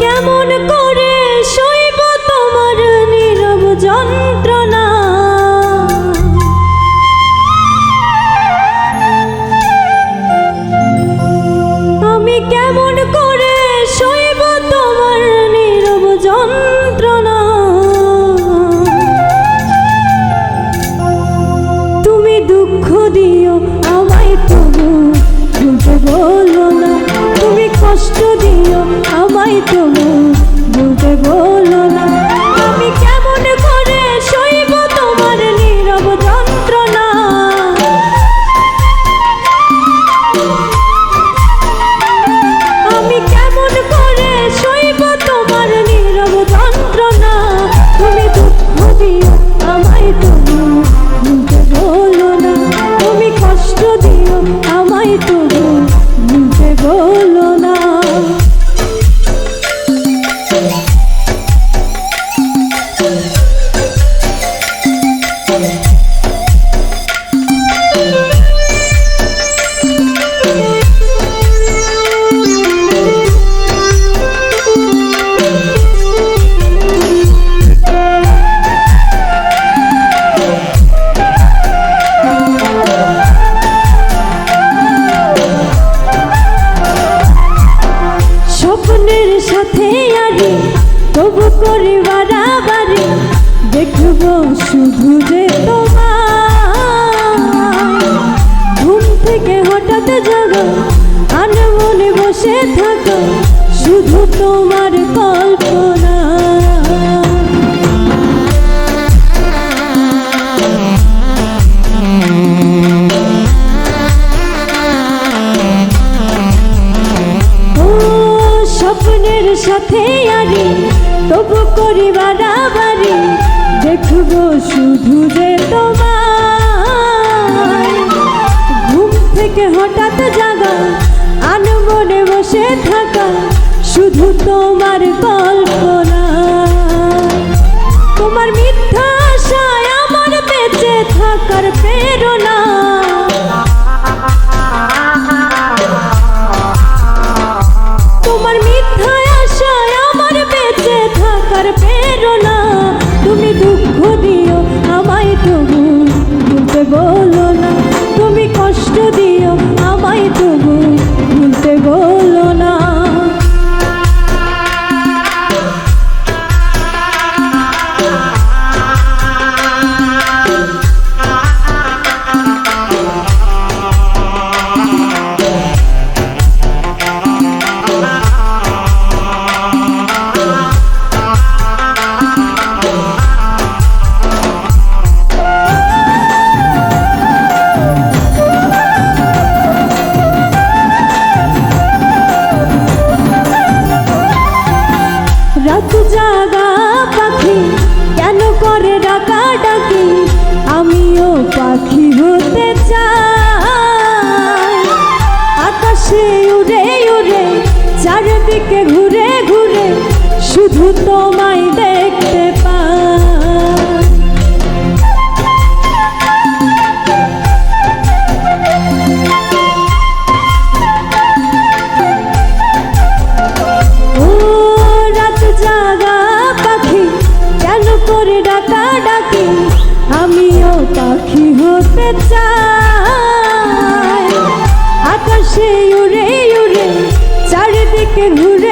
কেমন ¡Oh, no! পরিবার সাথে আরে, তবু করি বাড়াবাড়ি দেখব শুধু যে তোমার। ঘুম থেকে হঠাৎ জাগা, আনমনে বসে থাকা, শুধু তোমার পা থেকে ঘুরে ঘুরে শুধু তোমায় দেখতে পাই। ও রাত জাগা পাখি, কেন করে ডাকা ডাকি? আমিও পাখি হতে চাই। আকাশে উড়ে কে ঘুরে